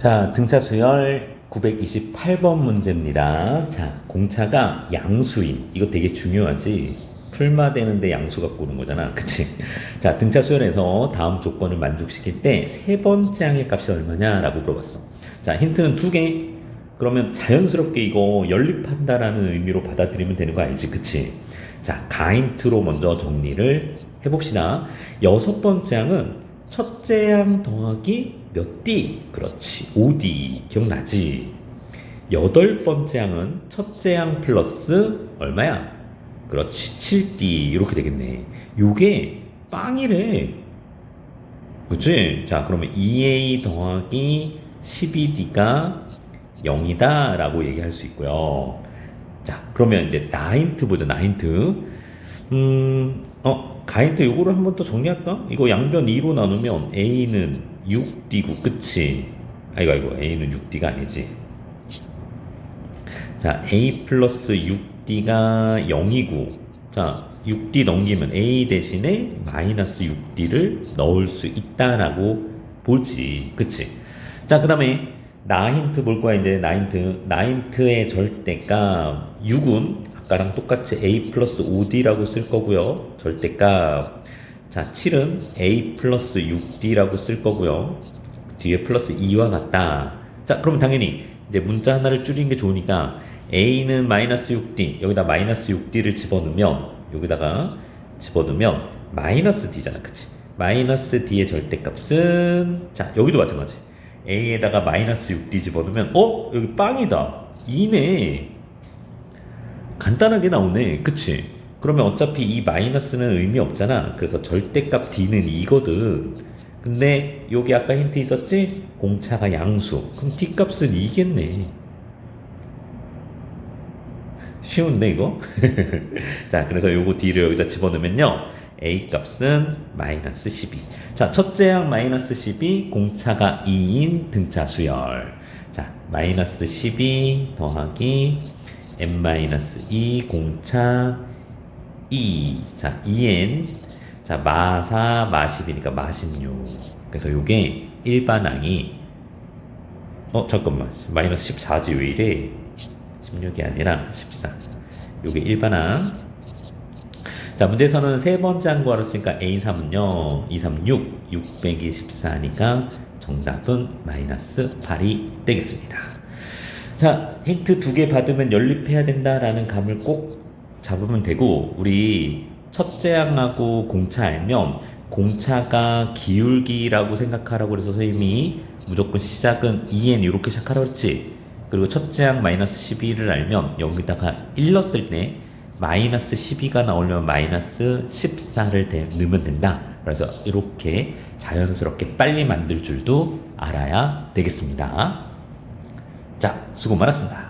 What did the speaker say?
자, 등차 수열 928번 문제입니다. 자, 공차가 양수임. 이거 되게 중요하지. 풀마 되는데 양수 갖고 오는 거잖아. 그치? 자, 등차 수열에서 다음 조건을 만족시킬 때 세 번째 항의 값이 얼마냐라고 물어봤어. 자, 힌트는 두 개. 그러면 자연스럽게 이거 연립한다라는 의미로 받아들이면 되는 거 알지? 그치? 자, 가인트로 먼저 정리를 해봅시다. 여섯 번째 항은 첫째 항 더하기 몇 D? 그렇지. 5D. 기억나지? 여덟 번째 항은 첫째 항 플러스 얼마야? 그렇지. 7D. 이렇게 되겠네. 요게 빵이래. 그치? 자, 그러면 2A 더하기 12D가 0이다. 라고 얘기할 수 있고요. 자, 그러면 이제 나인트 보자, 나인트. 음, 어, 가인트 요거를 한번 더 정리할까? 이거 양변 2로 나누면 A는 6D고, 그치? 아이고, 아이고, A는 6D가 아니지. 자, A 플러스 6D가 0이고, 자, 6D 넘기면 A 대신에 마이너스 6D를 넣을 수 있다라고 보지. 그치? 자, 그 다음에 나인트 볼 거야, 이제 나인트. 나인트의 절대값 6은 아까랑 똑같이 A 플러스 5D라고 쓸 거고요. 절대값. 자, 7은 A 플러스 6D라고 쓸 거고요. 뒤에 플러스 2와 같다. 자, 그럼 당연히 이제 문자 하나를 줄이는 게 좋으니까 A는 마이너스 6D, 여기다 마이너스 6D를 집어넣으면, 여기다가 집어넣으면 마이너스 D잖아. 그치? 마이너스 D의 절대값은, 자, 여기도 마찬가지. A에다가 마이너스 6D 집어넣으면, 어? 여기 빵이다. 2네. 간단하게 나오네. 그치? 그러면 어차피 이 마이너스는 의미 없잖아. 그래서 절대값 D는 2거든. 근데 여기 아까 힌트 있었지? 공차가 양수. 그럼 D 값은 2겠네. 쉬운데 이거? 자, 그래서 요거 D를 여기다 집어넣으면요. A 값은 마이너스 12. 자, 첫째 항 마이너스 12, 공차가 2인 등차 수열. 자, 마이너스 12 더하기 n-2 공차 2. 자, 2n. 자, 마사 마십이니까 마십육. 그래서 요게 일반항이 어, 잠깐만. 마이너스 14지 왜 이래? 16이 아니라 14. 요게 일반항. 자, 문제에서는 세 번째 항 구하랬으니까 A3은요, 2, 3, 6, 6 빼기 14니까 정답은 마이너스 8이 되겠습니다. 자, 힌트 두 개 받으면 연립해야 된다라는 감을 꼭 잡으면 되고, 우리 첫째 항하고 공차 알면, 공차가 기울기라고 생각하라고 그래서 선생님이 무조건 시작은 2n 이렇게 시작하라고 했지. 그리고 첫째 항 마이너스 12를 알면 여기다가 1 넣었을 때 마이너스 12가 나오려면 마이너스 14를 대, 넣으면 된다. 그래서 이렇게 자연스럽게 빨리 만들 줄도 알아야 되겠습니다. 자, 수고 많았습니다.